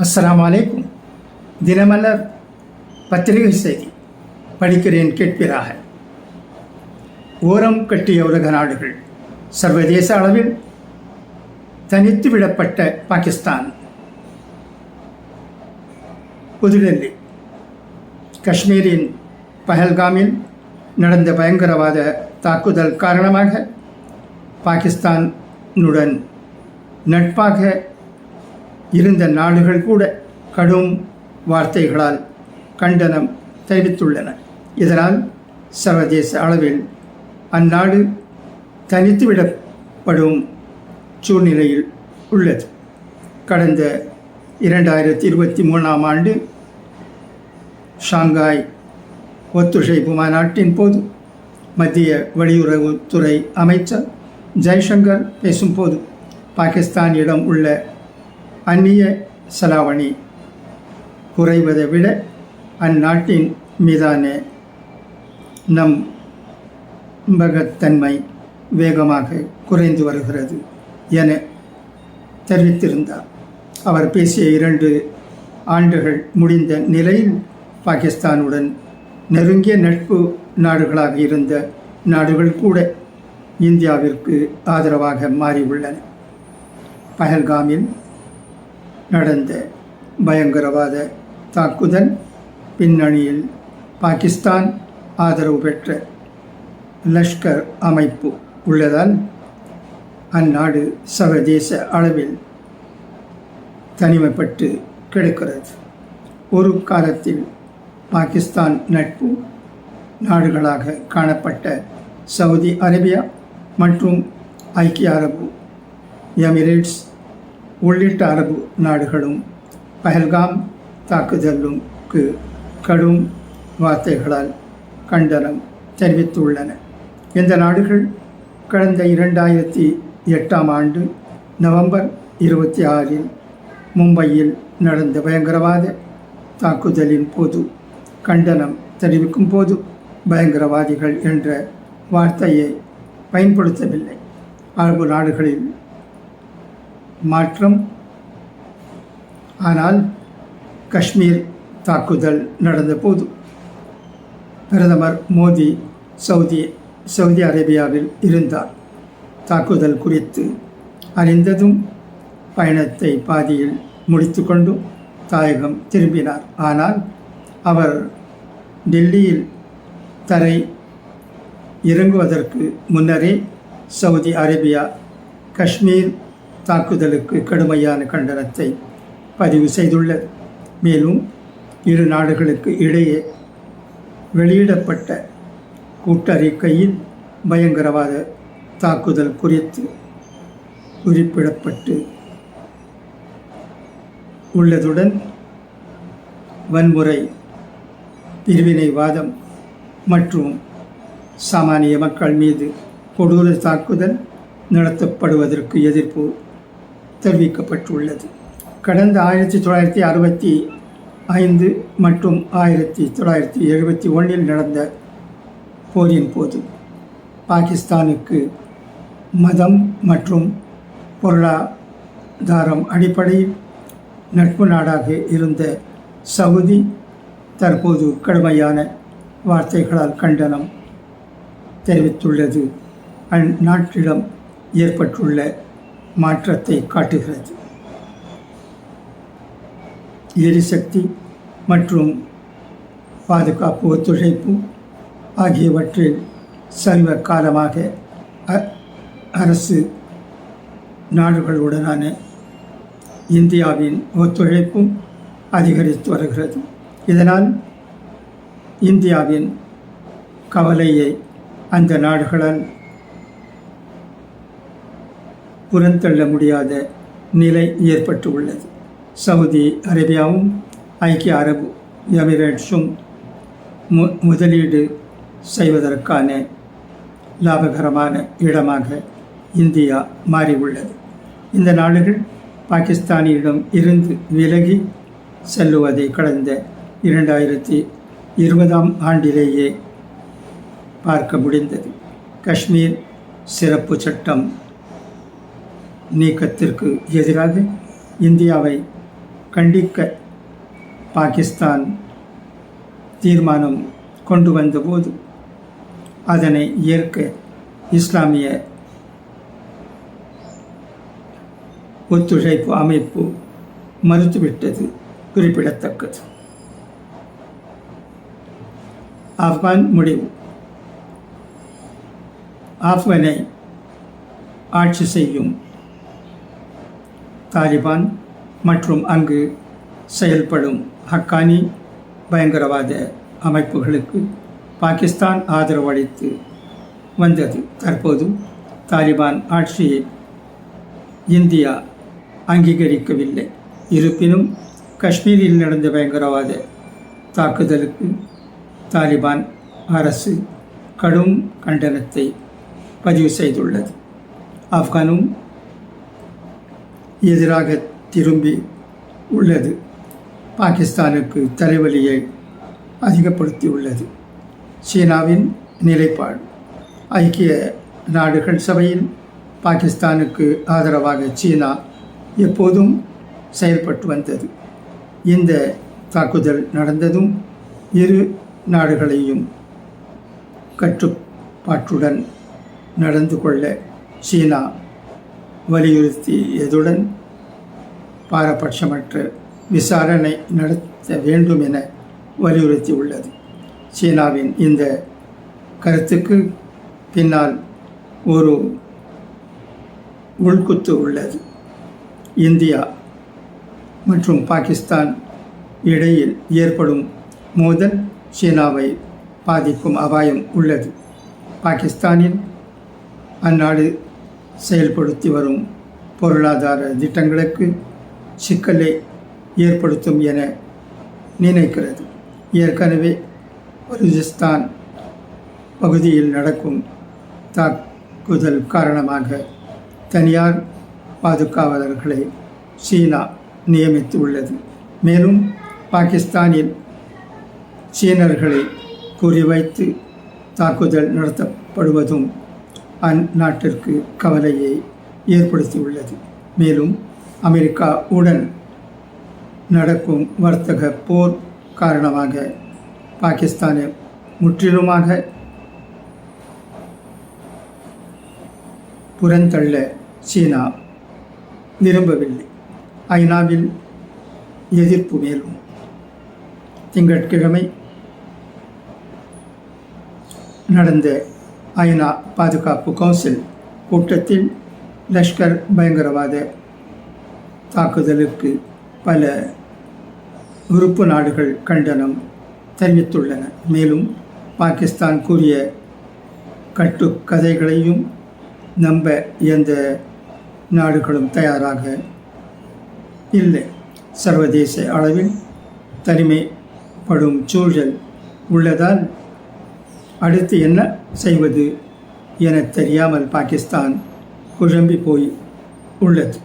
அஸ்லாம் அலைக்கும். தினமலர் பத்திரிகை செய்தி. படிக்கிறேன் கேட்பீராக. ஓரம் கட்டிய உலக நாடுகள். சர்வதேச அளவில் தனித்து விடப்பட்ட பாகிஸ்தான். புதுடெல்லி. காஷ்மீரின் பஹல்காமில் நடந்த பயங்கரவாத தாக்குதல் காரணமாக பாகிஸ்தானுடன் நட்பாக இருந்த நாடுகள் கூட கடும் வார்த்தைகளால் கண்டனம் தெரிவித்துள்ளன. இதனால் சர்வதேச அளவில் அந்நாடு தனித்துவிடப்படும் சூழ்நிலையில் உள்ளது. கடந்த இரண்டாயிரத்தி இருபத்தி மூணாம் ஆண்டு ஷாங்காய் ஒத்துழைப்பு மாநாட்டின் போது மத்திய வெளியுறவுத்துறை அமைச்சர் ஜெய்சங்கர் பேசும்போது பாகிஸ்தானிடம் உள்ள அந்நிய செலாவணி. குறைவதை விட அந்நாட்டின் மீதான நம் நம்பகத்தன்மை வேகமாக குறைந்து வருகிறது என தெரிவித்திருந்தார். அவர் பேசிய இரண்டு ஆண்டுகள் முடிந்த நிலையில் பாகிஸ்தானுடன் நெருங்கிய நட்பு நாடுகளாக இருந்த நாடுகள் கூட இந்தியாவிற்கு ஆதரவாக மாறியுள்ளன. பஹல்காமில் நடந்த பயங்கரவாத தாக்குதல் பின்னணியில் பாகிஸ்தான் ஆதரவு பெற்ற லஷ்கர் அமைப்பு உள்ளதால் அந்நாடு சர்வதேச அளவில் தனிமைப்பட்டு கிடக்கிறது. ஒரு காலத்தில் பாகிஸ்தான் நட்பு நாடுகளாக காணப்பட்ட சவுதி அரேபியா மற்றும் ஐக்கிய அரபு எமிரேட்ஸ் உள்ளிட்ட அரபு நாடுகளும் பஹல்காம் தாக்குதலுக்கு கடும் வார்த்தைகளால் கண்டனம் தெரிவித்துள்ளன. இந்த நாடுகள் கடந்த இரண்டாயிரத்தி எட்டாம் ஆண்டு நவம்பர் இருபத்தி ஆறில் மும்பையில் நடந்த பயங்கரவாத தாக்குதலின் போது கண்டனம் தெரிவிக்கும் போது பயங்கரவாதிகள் என்ற வார்த்தையை பயன்படுத்தவில்லை. அரபு நாடுகளில் மாற்றம். ஆனால் காஷ்மீர் தாக்குதல் நடந்தபோது பிரதமர் மோடி சவுதி சவுதி அரேபியாவில் இருந்தார். தாக்குதல் குறித்து அறிந்ததும் பயணத்தை பாதியில் முடித்துக்கொண்டு தாயகம் திரும்பினார். ஆனால் அவர் டெல்லியில் தரை இறங்குவதற்கு முன்னரே சவுதி அரேபியா காஷ்மீர் தாக்குதலுக்கு கடுமையான கண்டனத்தை பதிவு செய்துள்ளது. மேலும் இரு நாடுகளுக்கு இடையே வெளியிடப்பட்ட கூட்டறிக்கையில் பயங்கரவாத தாக்குதல் குறித்து குறிப்பிடப்பட்டு உள்ளதுடன் வன்முறை பிரிவினைவாதம் மற்றும் சாமானிய மக்கள் மீது கொடூர தாக்குதல் நடத்தப்படுவதற்கு எதிர்ப்பு தெரிவிக்கப்பட்டுள்ளது. கடந்த ஆயிரத்தி தொள்ளாயிரத்தி அறுபத்தி ஐந்து மற்றும் ஆயிரத்தி தொள்ளாயிரத்தி எழுபத்தி ஒன்றில் நடந்த போரின் போது பாகிஸ்தானுக்கு மதம் மற்றும் பொருளாதாரம் அடிப்படையில் நட்பு நாடாக இருந்த சவுதி தற்போது கடுமையான வார்த்தைகளால் கண்டனம் தெரிவித்துள்ளது. அந்நாட்டிடம் ஏற்பட்டுள்ள மாற்றத்தை காட்டுகிறது. எரிசக்தி மற்றும் பாதுகாப்பு ஒத்துழைப்பு ஆகியவற்றில் சமீப காலமாக அ- அரசு நாடுகளுடனான இந்தியாவின் ஒத்துழைப்பும் அதிகரித்து வருகிறது. இதனால் இந்தியாவின் கவலையை அந்த நாடுகளால் புறந்தள்ள முடியாத நிலை ஏற்பட்டு உள்ளது சவுதி அரேபியாவும் ஐக்கிய அரபு எமிரேட்ஸும் மு முதலீடு செய்வதற்கான லாபகரமான இடமாக இந்தியா மாறியுள்ளது. இந்த நாடுகள் பாகிஸ்தானியிடம் இருந்து விலகி செல்லுவதை கடந்த இரண்டாயிரத்தி இருபதாம் ஆண்டிலேயே பார்க்க முடிந்தது. காஷ்மீர் சிறப்பு சட்டம் நீக்கத்திற்கு எதிராக இந்தியாவை கண்டிக்க பாகிஸ்தான் தீர்மானம் கொண்டு வந்தபோது அதனை ஏற்க இஸ்லாமிய ஒத்துழைப்பு அமைப்பு மறுத்துவிட்டது குறிப்பிடத்தக்கது. ஆப்கான் முடிவு. ஆப்கானை ஆட்சி செய்யும் தாலிபான் மற்றும் அங்கு செயல்படும் ஹக்கானி பயங்கரவாத அமைப்புகளுக்கு பாகிஸ்தான் ஆதரவு அளித்து வந்தது. தற்போது தாலிபான் ஆட்சியை இந்தியா அங்கீகரிக்கவில்லை. இருப்பினும் காஷ்மீரில் நடந்த பயங்கரவாத தாக்குதலுக்கு தாலிபான் அரசு கடும் கண்டனத்தை பதிவு செய்துள்ளது. ஆப்கானும் எதிராக திரும்பி உள்ளது. பாகிஸ்தானுக்கு தலைவலியை அதிகப்படுத்தியுள்ளது. சீனாவின் நிலைப்பாடு. ஐக்கிய நாடுகள் சபையில் பாகிஸ்தானுக்கு ஆதரவாக சீனா எப்போதும் செயல்பட்டு வந்தது. இந்த தாக்குதல் நடந்ததும் இரு நாடுகளையும் கட்டுப்பாட்டுடன் நடந்து கொள்ள சீனா வலியுறுத்தியதுடன் பாரபட்சமற்ற விசாரணை நடத்த வேண்டும் என வலியுறுத்தியுள்ளது. சீனாவின் இந்த கருத்துக்கு பின்னால் ஒரு உள்குத்து உள்ளது. இந்தியா மற்றும் பாகிஸ்தான் இடையில் ஏற்படும் மோதல் சீனாவை பாதிக்கும் அபாயம் உள்ளது. பாகிஸ்தானில் அந்நாடு செயல்படுத்தி வரும் பொருளாதார திட்டங்களுக்கு சிக்கலை ஏற்படுத்தும் என நினைக்கிறது. ஏற்கனவே பலுஜிஸ்தான் பகுதியில் நடக்கும் தாக்குதல் காரணமாக தனியார் பாதுகாவலர்களை சீனா நியமித்து உள்ளது மேலும் பாகிஸ்தானில் சீனர்களை குறிவைத்து தாக்குதல் நடத்தப்படுவதும் அந்நாட்டிற்கு கவலையை ஏற்படுத்தியுள்ளது. மேலும் அமெரிக்கா உடன் நடக்கும் வர்த்தக போர் காரணமாக பாகிஸ்தானை முற்றிலுமாக புறந்தள்ள சீனா விரும்பவில்லை. ஐநாவில் எதிர்ப்பு மேலும். திங்கட்கிழமை நடந்த ஐநா பாதுகாப்பு கவுன்சில் கூட்டத்தில் லஷ்கர் பயங்கரவாத தாக்குதலுக்கு பல உறுப்பு நாடுகள் கண்டனம் தெரிவித்துள்ளன. மேலும் பாகிஸ்தான் கூறிய கட்டுக்கதைகளையும் நம்ப எந்த நாடுகளும் தயாராக இல்லை. சர்வதேச அளவில் தனிமைப்படும் சூழல் உள்ளதால் அடுத்து என்ன செய்வது? என தெரியாமல் பாகிஸ்தான் குழம்பி போய் உள்ளது.